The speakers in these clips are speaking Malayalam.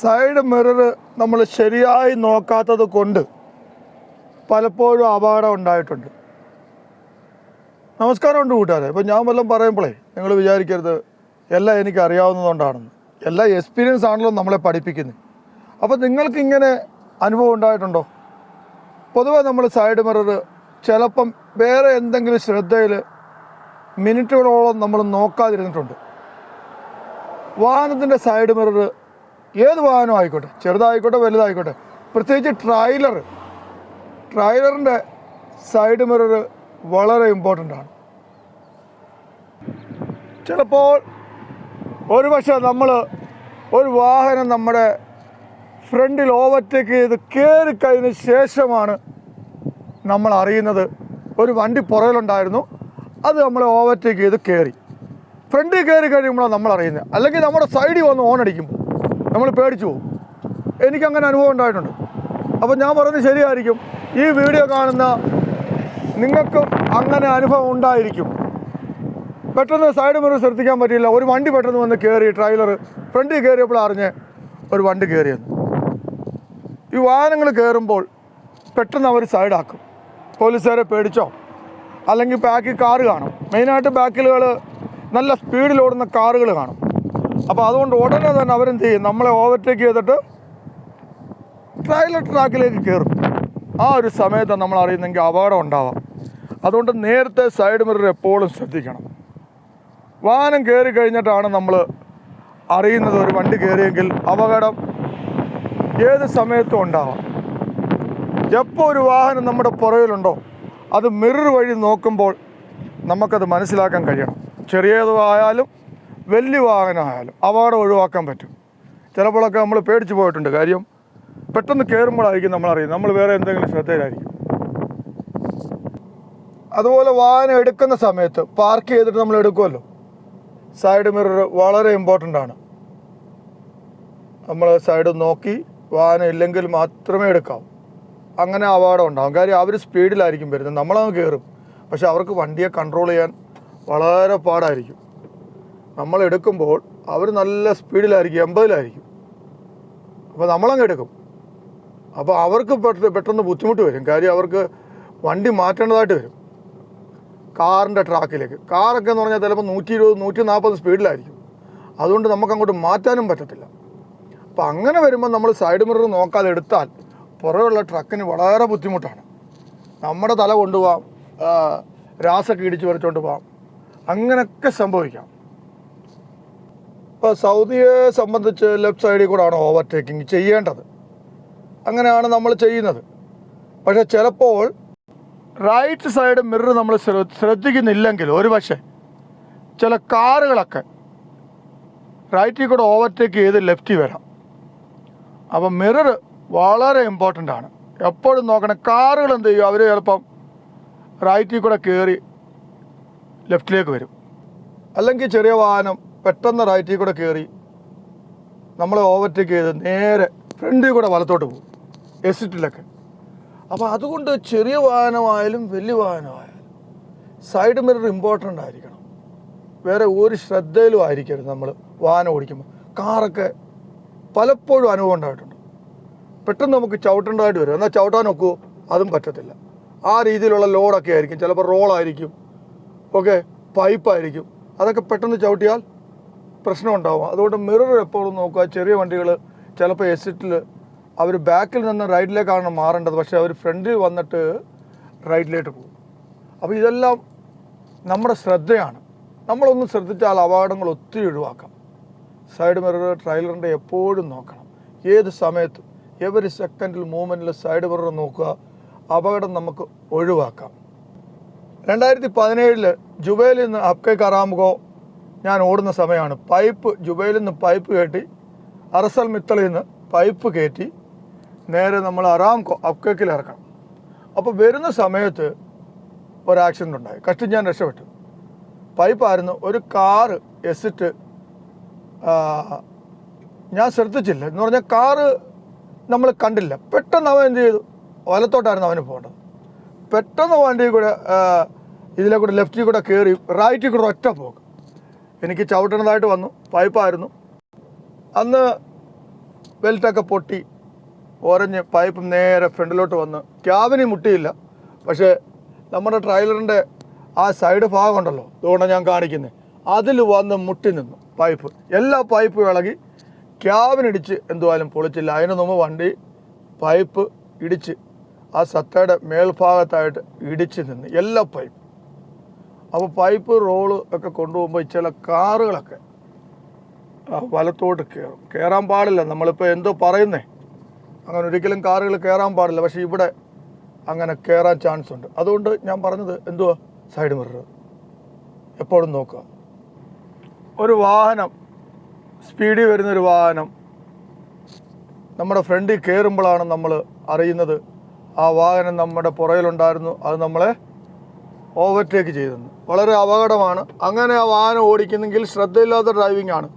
സൈഡ് മിറർ നമ്മൾ ശരിയായി നോക്കാത്തത് കൊണ്ട് പലപ്പോഴും അപകടം ഉണ്ടായിട്ടുണ്ട്. നമസ്കാരമുണ്ട് കൂട്ടുകാരെ. ഇപ്പം ഞാൻ വല്ലതും പറയുമ്പോഴേ നിങ്ങൾ വിചാരിക്കരുത്. എല്ലാം എനിക്ക് അറിയാവുന്നതുകൊണ്ടാണെന്ന്. എല്ലാ എക്സ്പീരിയൻസ് ആണല്ലോ നമ്മളെ പഠിപ്പിക്കുന്നത് അപ്പോൾ നിങ്ങൾക്ക് ഇങ്ങനെ അനുഭവം ഉണ്ടായിട്ടുണ്ടോ? പൊതുവെ നമ്മൾ സൈഡ് മിറർ ചിലപ്പം വേറെ എന്തെങ്കിലും ശ്രദ്ധയിൽ മിനിറ്റുകളോളം നമ്മൾ നോക്കാതിരുന്നിട്ടുണ്ട്. വാഹനത്തിന്റെ സൈഡ് മിറർ ഏത് വാഹനം ആയിക്കോട്ടെ? ചെറുതായിക്കോട്ടെ വലുതായിക്കോട്ടെ. പ്രത്യേകിച്ച് ട്രൈലർ ട്രൈലറിന്റെ സൈഡ് മിറർ വളരെ ഇമ്പോർട്ടന്റ് ആണ്. ചിലപ്പോൾ ഒരുപക്ഷെ നമ്മൾ ഒരു വാഹനം നമ്മുടെ ഫ്രണ്ടിൽ ഓവർടേക്ക് ചെയ്ത് കയറി കഴിഞ്ഞ ശേഷമാണ് നമ്മൾ അറിയുന്നത്. ഒരു വണ്ടി പുറകിലുണ്ടായിരുന്നു. അത് നമ്മൾ ഓവർടേക്ക് ചെയ്ത് കയറി ഫ്രണ്ടിൽ കയറി കഴിയുമ്പോഴാണ് നമ്മൾ അറിയുന്നത്. അല്ലെങ്കിൽ നമ്മുടെ സൈഡിൽ വന്ന് ഓൺ അടിക്കുമ്പോൾ. നമ്മൾ പേടിച്ചു പോകും. എനിക്കങ്ങനെ അനുഭവം ഉണ്ടായിട്ടുണ്ട്. അപ്പോൾ ഞാൻ പറയുന്നത് ശരിയായിരിക്കും. ഈ വീഡിയോ കാണുന്ന നിങ്ങൾക്കും അങ്ങനെ അനുഭവം ഉണ്ടായിരിക്കും. പെട്ടെന്ന് സൈഡ് മിറർ ശ്രദ്ധിക്കാൻ പറ്റിയില്ല. ഒരു വണ്ടി പെട്ടെന്ന് വന്ന് കയറി ട്രൈലർ ഫ്രണ്ടിൽ കയറിയപ്പോൾ അറിഞ്ഞ് ഒരു വണ്ടി കയറിയെന്ന് ഈ വാഹനങ്ങൾ കയറുമ്പോൾ പെട്ടെന്ന് അവർ സൈഡാക്കും പോലീസുകാരെ പേടിച്ചോ? അല്ലെങ്കിൽ ബാക്കിൽ കാറ് കാണും. മെയിനായിട്ട് ബാക്കിലുകൾ നല്ല സ്പീഡിലോടുന്ന കാറുകൾ കാണും. അപ്പോൾ അതുകൊണ്ട് ഉടനെ തന്നെ അവരെന്ത് ചെയ്യും? നമ്മളെ ഓവർടേക്ക് ചെയ്തിട്ട് ട്രailer ട്രാക്കിലേക്ക് കയറും ആ ഒരു സമയത്ത് നമ്മൾ അറിയുന്നെങ്കിൽ അപകടം ഉണ്ടാവാം. അതുകൊണ്ട് നേരത്തെ സൈഡ് മിറർ എപ്പോഴും ശ്രദ്ധിക്കണം. വാഹനം കയറി കഴിഞ്ഞിട്ടാണ് നമ്മൾ അറിയുന്നത് ഒരു വണ്ടി കയറിയെങ്കിൽ അപകടം ഏത് സമയത്തും ഉണ്ടാവാം. എപ്പോൾ ഒരു വാഹനം നമ്മുടെ പുറകിലുണ്ടോ അത് മിറർ വഴി നോക്കുമ്പോൾ നമുക്കത് മനസ്സിലാക്കാൻ കഴിയണം. ചെറിയതായാലും വലിയ വാഹനമായാലും അപകടം ഒഴിവാക്കാൻ പറ്റും. ചിലപ്പോഴൊക്കെ നമ്മൾ പേടിച്ചു പോയിട്ടുണ്ട്. കാര്യം പെട്ടെന്ന് കയറുമ്പോഴായിരിക്കും നമ്മളറിയും നമ്മൾ വേറെ എന്തെങ്കിലും ശ്രദ്ധയിലായിരിക്കും. അതുപോലെ വാഹനം എടുക്കുന്ന സമയത്ത് പാർക്ക് ചെയ്തിട്ട് നമ്മൾ എടുക്കുമല്ലോ. സൈഡ് മിറർ വളരെ ഇമ്പോർട്ടന്റ് ആണ്. നമ്മൾ സൈഡ് നോക്കി വാഹനം ഇല്ലെങ്കിൽ മാത്രമേ എടുക്കാവൂ അങ്ങനെ അപകടം ഉണ്ടാകും കാര്യം അവർ സ്പീഡിലായിരിക്കും വരുന്നത്. നമ്മളങ്ങ് കയറും പക്ഷെ അവർക്ക് വണ്ടിയെ കൺട്രോൾ ചെയ്യാൻ വളരെ പാടായിരിക്കും. നമ്മൾ എടുക്കുമ്പോൾ അവർ നല്ല സ്പീഡിലായിരിക്കും എൺപതിലായിരിക്കും. അപ്പോൾ നമ്മളങ്ങ് എടുക്കും. അപ്പോൾ അവർക്ക് പെട്ടെന്ന് ബുദ്ധിമുട്ട് വരും. കാര്യം അവർക്ക് വണ്ടി മാറ്റേണ്ടതായിട്ട് വരും. കാറിന്റെ ട്രാക്കിലേക്ക്. കാറൊക്കെ എന്ന് പറഞ്ഞാൽ ചിലപ്പോൾ നൂറ്റി ഇരുപത് നൂറ്റി നാൽപ്പത് സ്പീഡിലായിരിക്കും. അതുകൊണ്ട് നമുക്ക് അങ്ങോട്ട് മാറ്റാനും പറ്റത്തില്ല. അപ്പോൾ അങ്ങനെ വരുമ്പോൾ നമ്മൾ സൈഡ് മിറർ നോക്കാതെ എടുത്താൽ പുറകുള്ള ട്രക്കിന് വളരെ ബുദ്ധിമുട്ടാണ്. നമ്മുടെ തല കൊണ്ടുപോകാം രാസൊക്കെ ഇടിച്ച് വരച്ചുകൊണ്ട് പോകാം അങ്ങനെയൊക്കെ സംഭവിക്കാം. ഇപ്പോൾ സൗദിയെ സംബന്ധിച്ച് ലെഫ്റ്റ് സൈഡിൽ കൂടാണ് ഓവർടേക്കിംഗ് ചെയ്യേണ്ടത്. അങ്ങനെയാണ് നമ്മൾ ചെയ്യുന്നത്. പക്ഷേ ചിലപ്പോൾ റൈറ്റ് സൈഡ് മിറർ നമ്മൾ ശ്രദ്ധിക്കുന്നില്ലെങ്കിൽ ഒരു പക്ഷേ ചില കാറുകളൊക്കെ റൈറ്റിൽ കൂടെ ഓവർടേക്ക് ചെയ്ത് ലെഫ്റ്റിൽ വരാം. അപ്പം മിറർ വളരെ ഇമ്പോർട്ടന്റ് ആണ്. എപ്പോഴും നോക്കണം കാറുകൾ എന്ത് ചെയ്യും? അവർ ചിലപ്പം റൈറ്റിൽ കൂടെ കയറി ലെഫ്റ്റിലേക്ക് വരും. അല്ലെങ്കിൽ ചെറിയ വാഹനം പെട്ടെന്ന് റൈറ്റിൽ കൂടെ കയറി നമ്മളെ ഓവർടേക്ക് ചെയ്ത് നേരെ ഫ്രണ്ടിൽ കൂടെ വലത്തോട്ട് പോകും. എസിറ്റിലൊക്കെ അപ്പോൾ അതുകൊണ്ട് ചെറിയ വാഹനമായാലും വലിയ വാഹനമായാലും സൈഡ് മിറർ ഇമ്പോർട്ടന്റ് ആയിരിക്കണം. വേറെ ഒരു ശ്രദ്ധയിലും ആയിരിക്കരുത് നമ്മൾ വാഹനം ഓടിക്കുമ്പോൾ കാറൊക്കെ പലപ്പോഴും അനുഭവം ഉണ്ടായിട്ടുണ്ട്. പെട്ടെന്ന് നമുക്ക് ചവിട്ടേണ്ടതായിട്ട് വരും. എന്നാൽ ചവിട്ടാൻ ഒക്കുമോ അതും പറ്റത്തില്ല. ആ രീതിയിലുള്ള ലോഡൊക്കെ ആയിരിക്കും. ചിലപ്പോൾ റോളായിരിക്കും ഓക്കെ പൈപ്പായിരിക്കും അതൊക്കെ പെട്ടെന്ന് ചവിട്ടിയാൽ പ്രശ്നം ഉണ്ടാവും അതുകൊണ്ട് മിറർ എപ്പോഴും നോക്കുക. ചെറിയ വണ്ടികൾ ചിലപ്പോൾ എസിറ്റിൽ അവർ ബാക്കിൽ നിന്ന് റൈറ്റിലേക്കാണ് മാറേണ്ടത്. പക്ഷേ അവർ ഫ്രണ്ടിൽ വന്നിട്ട് റൈറ്റിലേക്ക് പോകും. അപ്പോൾ ഇതെല്ലാം നമ്മുടെ ശ്രദ്ധയാണ്. നമ്മളൊന്ന് ശ്രദ്ധിച്ചാൽ അപകടങ്ങൾ ഒത്തിരി ഒഴിവാക്കാം. സൈഡ് മിറർ ട്രൈലറിന്റെ എപ്പോഴും നോക്കണം. ഏത് സമയത്തും എവറി സെക്കൻഡിൽ മൂവ്മെന്റിൽ സൈഡ് മിറർ നോക്കുക. അപകടം നമുക്ക് ഒഴിവാക്കാം. രണ്ടായിരത്തി പതിനേഴിൽ ജുബൈലിൽ നിന്ന് അബ്കെ കറാമുകോ ഞാൻ ഓടുന്ന സമയമാണ്. പൈപ്പ് ജുബൈലിൽ നിന്ന് പൈപ്പ് കയറ്റി അറസൽ മിത്തളിൽ നിന്ന് പൈപ്പ് കയറ്റി നേരെ നമ്മൾ അറാംകോ അപ്കേക്കിൽ ഇറക്കണം. അപ്പോൾ വരുന്ന സമയത്ത് ഒരു ആക്സിഡന്റ് ഉണ്ടായി. കഷ്ടം ഞാൻ രക്ഷപ്പെട്ടു പൈപ്പായിരുന്നു ഒരു കാറ് എസിറ്റ് ഞാൻ ശ്രദ്ധിച്ചില്ല. എന്ന് പറഞ്ഞാൽ കാറ് നമ്മൾ കണ്ടില്ല. പെട്ടെന്ന് അവൻ എന്ത് ചെയ്തു? വലത്തോട്ടായിരുന്നു അവന് പോകേണ്ടത്. പെട്ടെന്ന് വണ്ടി കൂടെ ഇതിലെ കൂടെ ലെഫ്റ്റിൽ കൂടെ കയറി റൈറ്റിൽ കൂടെ ഒറ്റ പോക്ക്. എനിക്ക് ചവിട്ടണതായിട്ട് വന്നു. പൈപ്പായിരുന്നു. അന്ന് ബെൽറ്റൊക്കെ പൊട്ടി ഓരഞ്ഞ് പൈപ്പ് നേരെ ഫ്രണ്ടിലോട്ട് വന്ന്. ക്യാബിന് മുട്ടിയില്ല. പക്ഷേ നമ്മുടെ ട്രailer-ന്റെ ആ സൈഡ് ഭാഗമുണ്ടല്ലോ അതുകൊണ്ടാണ് ഞാൻ കാണിക്കുന്നത് അതിൽ വന്ന് മുട്ടി നിന്നു പൈപ്പ്. എല്ലാ പൈപ്പും ഇളകി ക്യാബിനിടിച്ച് എന്തുവായാലും പൊളിച്ചില്ല. അതിന് മുമ്പ് വണ്ടി പൈപ്പ് ഇടിച്ച് ആ സത്തയുടെ മേൽഭാഗത്തായിട്ട് ഇടിച്ച് നിന്ന്. എല്ലാ പൈപ്പും. അപ്പോൾ പൈപ്പ് റോൾ ഒക്കെ കൊണ്ടുപോകുമ്പോൾ ചില കാറുകളൊക്കെ വലത്തോട്ട് കയറും കയറാൻ പാടില്ല. നമ്മളിപ്പോൾ എന്തോ പറയുന്നേ. അങ്ങനെ ഒരിക്കലും കാറുകൾ കയറാൻ പാടില്ല. പക്ഷേ ഇവിടെ അങ്ങനെ കയറാൻ ചാൻസ് ഉണ്ട്. അതുകൊണ്ട് ഞാൻ പറഞ്ഞത് എന്തുവാ? സൈഡ് മിറർ എപ്പോഴും നോക്കുക. ഒരു വാഹനം സ്പീഡിൽ വരുന്നൊരു വാഹനം നമ്മുടെ ഫ്രണ്ടിൽ കയറുമ്പോഴാണ് നമ്മൾ അറിയുന്നത് ആ വാഹനം നമ്മുടെ പുറകിലുണ്ടായിരുന്നു. അത് നമ്മളെ ഓവർടേക്ക് ചെയ്തെന്ന് വളരെ അപകടമാണ്. അങ്ങനെ ആ വാഹനം ഓടിക്കുന്നെങ്കിൽ ശ്രദ്ധയില്ലാത്ത ഡ്രൈവിംഗ് ആണ്.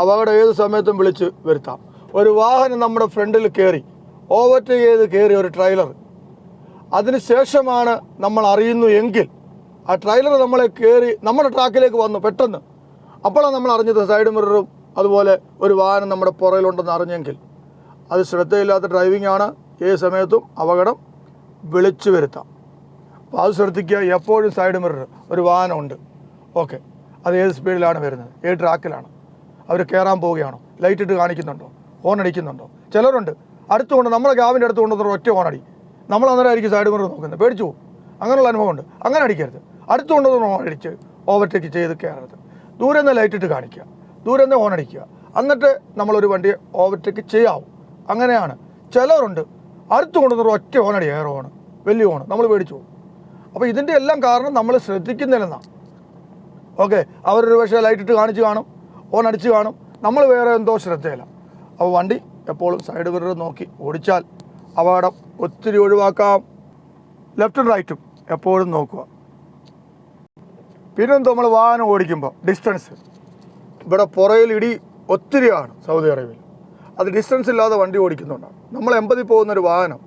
അപകടം ഏത് സമയത്തും വിളിച്ച് വരുത്താം. ഒരു വാഹനം നമ്മുടെ ഫ്രണ്ടിൽ കയറി ഓവർടേക്ക് ചെയ്ത് കയറി ഒരു ട്രെയിലർ അതിനുശേഷമാണ് നമ്മൾ അറിയുന്നു എങ്കിൽ ആ ട്രെയിലർ നമ്മളെ കയറി നമ്മുടെ ട്രാക്കിലേക്ക് വന്നു പെട്ടെന്ന്. അപ്പോഴാണ് നമ്മൾ അറിഞ്ഞത് സൈഡ് മിററും അതുപോലെ ഒരു വാഹനം നമ്മുടെ പുറയിലുണ്ടെന്ന് അറിഞ്ഞെങ്കിൽ. അത് ശ്രദ്ധയില്ലാത്ത ഡ്രൈവിംഗ് ആണ്. ഏത് സമയത്തും അപകടം വിളിച്ചു വരുത്താം. അപ്പോൾ അത് ശ്രദ്ധിക്കുക. എപ്പോഴും സൈഡ് മിറർ ഒരു വാഹനമുണ്ട്. ഓക്കെ അത് ഏത് സ്പീഡിലാണ് വരുന്നത്? ഏത് ട്രാക്കിലാണ് അവർ കയറാൻ പോവുകയാണോ? ലൈറ്റ് ഇട്ട് കാണിക്കുന്നുണ്ടോ? ഹോൺ അടിക്കുന്നുണ്ടോ? ചിലരുണ്ട്. അടുത്തുകൊണ്ട് നമ്മളെ ഗ്യാവിന്റെ അടുത്ത് കൊണ്ടുവന്ന ഒറ്റ ഹോൺ അടി. നമ്മൾ അന്നേരം ആയിരിക്കും സൈഡ് മിറർ നോക്കുന്നത്. പേടിച്ചു പോകും അങ്ങനെയുള്ള അനുഭവമുണ്ട്. അങ്ങനെ അടിക്കരുത്. അടുത്തുകൊണ്ട് ഹോൺ അടിച്ച് ഓവർടേക്ക് ചെയ്ത് കയറരുത് ദൂരെ നിന്ന് ലൈറ്റ് ഇട്ട് കാണിക്കുക. ദൂരെ നിന്ന് ഹോൺ അടിക്കുക. എന്നിട്ട് നമ്മളൊരു വണ്ടിയെ ഓവർടേക്ക് ചെയ്യാവും. അങ്ങനെയാണ്. ചിലരുണ്ട്. അടുത്ത് കൊണ്ടുവന്ന ഒറ്റ അടി. എയർ ഹോൺ വലിയ ഹോൺ നമ്മൾ പേടിച്ചു പോകും അപ്പോൾ ഇതിന്റെ എല്ലാം കാരണം നമ്മൾ ശ്രദ്ധിക്കുന്നില്ലെന്നാണ് ഓക്കെ അവരൊരു പക്ഷേ ലൈറ്റ് ഇട്ട് കാണിച്ച് കാണും ഓൺ അടിച്ച് കാണും. നമ്മൾ വേറെ എന്തോ ശ്രദ്ധയില്ല അപ്പോൾ വണ്ടി എപ്പോഴും സൈഡ് മിറർ നോക്കി ഓടിച്ചാൽ അപകടം ഒത്തിരി ഒഴിവാക്കാം. ലെഫ്റ്റും റൈറ്റും എപ്പോഴും നോക്കുക. പിന്നെ നമ്മൾ വാഹനം ഓടിക്കുമ്പോൾ ഡിസ്റ്റൻസ് ഇവിടെ പുറയിൽ ഇടി ഒത്തിരിയാണ് സൗദി അറേബ്യയിൽ. അത് ഡിസ്റ്റൻസ് ഇല്ലാതെ വണ്ടി ഓടിക്കുന്നുണ്ടാണ് നമ്മൾ എൺപതിൽ പോകുന്നൊരു വാഹനം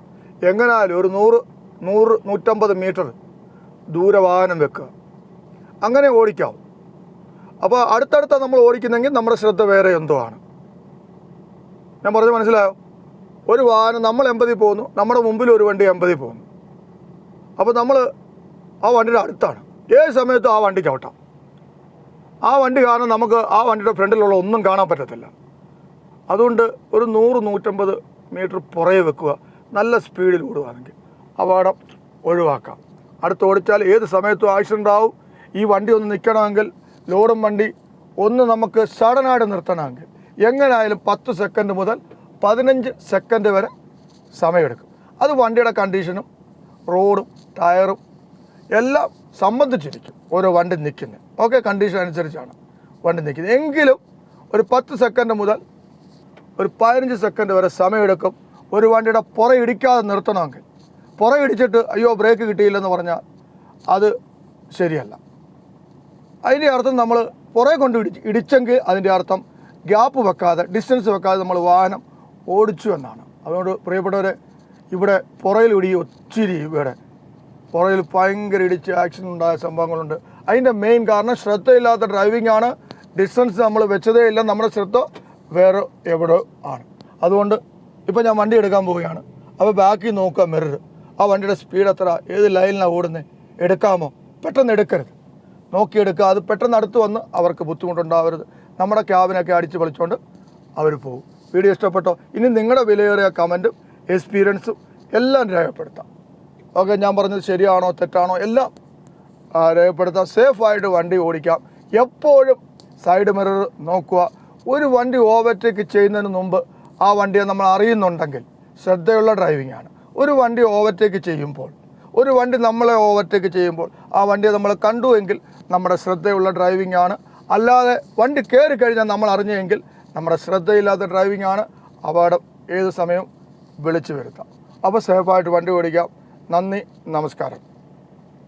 എങ്ങനായാലും ഒരു നൂറ് നൂറ് നൂറ്റമ്പത് മീറ്റർ ദൂരെ വാഹനം വെക്കുക. അങ്ങനെ ഓടിക്കാം. അപ്പോൾ അടുത്തടുത്ത നമ്മൾ ഓടിക്കുന്നെങ്കിൽ നമ്മുടെ ശ്രദ്ധ വേറെ എന്തോ ആണ്. ഞാൻ പറഞ്ഞ് മനസ്സിലായോ? ഒരു വാഹനം നമ്മൾ എൺപതിൽ പോകുന്നു നമ്മുടെ മുമ്പിൽ ഒരു വണ്ടി എൺപതിൽ പോകുന്നു. അപ്പോൾ നമ്മൾ ആ വണ്ടിയുടെ അടുത്താണ്. ഏത് സമയത്തും ആ വണ്ടി ചവിട്ടാം ആ വണ്ടി കാരണം നമുക്ക് ആ വണ്ടിയുടെ ഫ്രണ്ടിലുള്ള ഒന്നും കാണാൻ പറ്റത്തില്ല. അതുകൊണ്ട് ഒരു നൂറ് നൂറ്റമ്പത് മീറ്റർ പുറകെ വെക്കുക. നല്ല സ്പീഡിൽ ഓടുകയാണെങ്കിൽ അപകടം ഒഴിവാക്കാം. അടുത്ത് ഓടിച്ചാൽ ഏത് സമയത്തും ആക്സിഡന്റ് ആവും ഈ വണ്ടി ഒന്ന് നിൽക്കണമെങ്കിൽ ലോഡും വണ്ടി ഒന്ന് നമുക്ക് സഡനായിട്ട് നിർത്തണമെങ്കിൽ എങ്ങനെയായാലും പത്ത് സെക്കൻഡ് മുതൽ പതിനഞ്ച് സെക്കൻഡ് വരെ സമയമെടുക്കും. അത് വണ്ടിയുടെ കണ്ടീഷനും റോഡും ടയറും എല്ലാം സംബന്ധിച്ചിരിക്കും ഓരോ വണ്ടി നിൽക്കുന്നത്. ഓക്കെ കണ്ടീഷൻ അനുസരിച്ചാണ് വണ്ടി നിൽക്കുന്നത്. എങ്കിലും ഒരു പത്ത് സെക്കൻഡ് മുതൽ ഒരു പതിനഞ്ച് സെക്കൻഡ് വരെ സമയമെടുക്കും. ഒരു വണ്ടിയുടെ പുറയിടിക്കാതെ നിർത്തണമെങ്കിൽ പുറ ഇടിച്ചിട്ട് അയ്യോ ബ്രേക്ക് കിട്ടിയില്ലെന്ന് പറഞ്ഞാൽ അത് ശരിയല്ല. അതിന്റെ അർത്ഥം നമ്മൾ പുറകെ കൊണ്ട് ഇടിച്ച് ഇടിച്ചെങ്കിൽ അതിന്റെ അർത്ഥം ഗ്യാപ്പ് വെക്കാതെ ഡിസ്റ്റൻസ് വെക്കാതെ നമ്മൾ വാഹനം ഓടിച്ചു എന്നാണ്. അതുകൊണ്ട് പ്രിയപ്പെട്ടവരെ ഇവിടെ പുറയിൽ ഇടി ഒത്തിരി ഇവിടെ. പുറയിൽ ഭയങ്കര ഇടിച്ച് ആക്സിഡന്റ് ഉണ്ടായ സംഭവങ്ങളുണ്ട്. അതിന്റെ മെയിൻ കാരണം ശ്രദ്ധയില്ലാത്ത ഡ്രൈവിംഗ് ആണ്. ഡിസ്റ്റൻസ് നമ്മൾ വെച്ചതേ ഇല്ല. നമ്മുടെ ശ്രദ്ധ വേറെ എവിടെ ആണ്. അതുകൊണ്ട് ഇപ്പോൾ ഞാൻ വണ്ടി എടുക്കാൻ പോവുകയാണ്. അപ്പോൾ ബാക്കിൽ നോക്കുക മിറർ ആ വണ്ടിയുടെ സ്പീഡ് എത്ര? ഏത് ലൈനിലാണ് ഓടുന്നത് എടുക്കാമോ? പെട്ടെന്ന് എടുക്കരുത്. നോക്കിയെടുക്കുക അത് പെട്ടെന്ന് അടുത്ത് വന്ന് അവർക്ക് ബുദ്ധിമുട്ടുണ്ടാവരുത്. നമ്മുടെ ക്യാബിനൊക്കെ അടിച്ച് പൊളിച്ചുകൊണ്ട് അവർ പോകും. വീഡിയോ ഇഷ്ടപ്പെട്ടോ? ഇനി നിങ്ങളുടെ വിലയേറിയ കമന്റും എക്സ്പീരിയൻസും എല്ലാം രേഖപ്പെടുത്താം. ഓക്കെ ഞാൻ പറഞ്ഞത് ശരിയാണോ തെറ്റാണോ എല്ലാം രേഖപ്പെടുത്താം. സേഫായിട്ട് വണ്ടി ഓടിക്കാം. എപ്പോഴും സൈഡ് മിറർ നോക്കുക. ഒരു വണ്ടി ഓവർടേക്ക് ചെയ്യുന്നതിന് മുമ്പ് ആ വണ്ടിയെ നമ്മൾ അറിയുന്നുണ്ടെങ്കിൽ ശ്രദ്ധയുള്ള ഡ്രൈവിംഗ് ആണ്. ഒരു വണ്ടി ഓവർടേക്ക് ചെയ്യുമ്പോൾ ഒരു വണ്ടി നമ്മളെ ഓവർടേക്ക് ചെയ്യുമ്പോൾ ആ വണ്ടി നമ്മൾ കണ്ടു എങ്കിൽ നമ്മുടെ ശ്രദ്ധയുള്ള ഡ്രൈവിംഗ് ആണ്. അല്ലാതെ വണ്ടി കയറി കഴിഞ്ഞാൽ നമ്മൾ അറിഞ്ഞെങ്കിൽ നമ്മുടെ ശ്രദ്ധയില്ലാത്ത ഡ്രൈവിംഗ് ആണ്. അപകടം ഏത് സമയവും വിളിച്ചു വരുത്താം. അപ്പോൾ സേഫായിട്ട് വണ്ടി ഓടിക്കാം. നന്ദി നമസ്കാരം.